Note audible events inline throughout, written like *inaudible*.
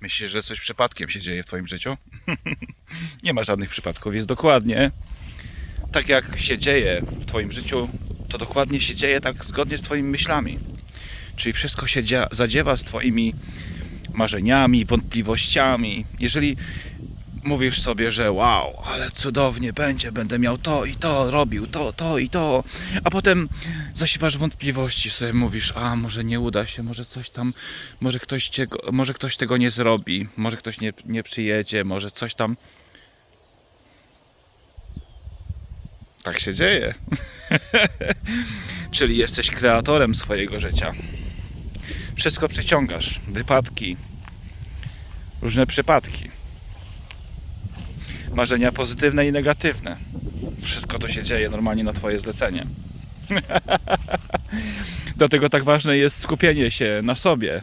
Myślisz, że coś przypadkiem się dzieje w Twoim życiu? *laughs* Nie ma żadnych przypadków. Jest dokładnie tak, jak się dzieje w Twoim życiu, to dokładnie się dzieje tak zgodnie z Twoimi myślami. Czyli wszystko się zadziewa z Twoimi marzeniami, wątpliwościami. Jeżeli mówisz sobie, że wow, ale cudownie będzie, będę miał to i to, robił to, to i to, a potem zasiewasz wątpliwości, sobie mówisz, a może nie uda się, może coś tam, może ktoś, cię, może ktoś tego nie zrobi, może ktoś nie, nie przyjedzie, może coś tam. Tak się dzieje. *laughs* Czyli jesteś kreatorem swojego życia. Wszystko przyciągasz, wypadki, różne przypadki marzenia pozytywne i negatywne. Wszystko to się dzieje normalnie na Twoje zlecenie. *laughs* Dlatego tak ważne jest skupienie się na sobie.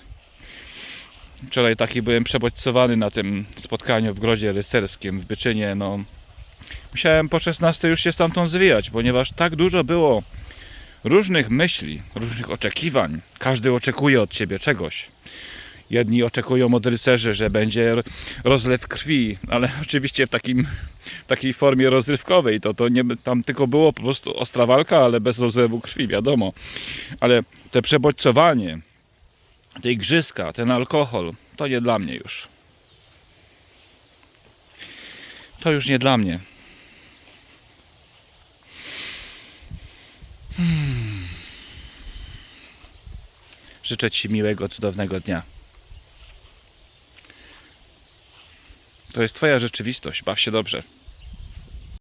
Wczoraj taki byłem przebodźcowany na tym spotkaniu w Grodzie Rycerskim w Byczynie. No, musiałem po 16 już się stamtąd zwijać, ponieważ tak dużo było różnych myśli, różnych oczekiwań. Każdy oczekuje od Ciebie czegoś. Jedni oczekują od rycerzy, że będzie rozlew krwi, ale *laughs* oczywiście w, takim, w takiej formie rozrywkowej. To, to nie, tam tylko było po prostu ostra walka, ale bez rozlewu krwi, wiadomo. Ale te przebodźcowanie, te igrzyska, ten alkohol, to nie dla mnie już. To już nie dla mnie. Hmm. Życzę Ci miłego, cudownego dnia. To jest Twoja rzeczywistość. Baw się dobrze.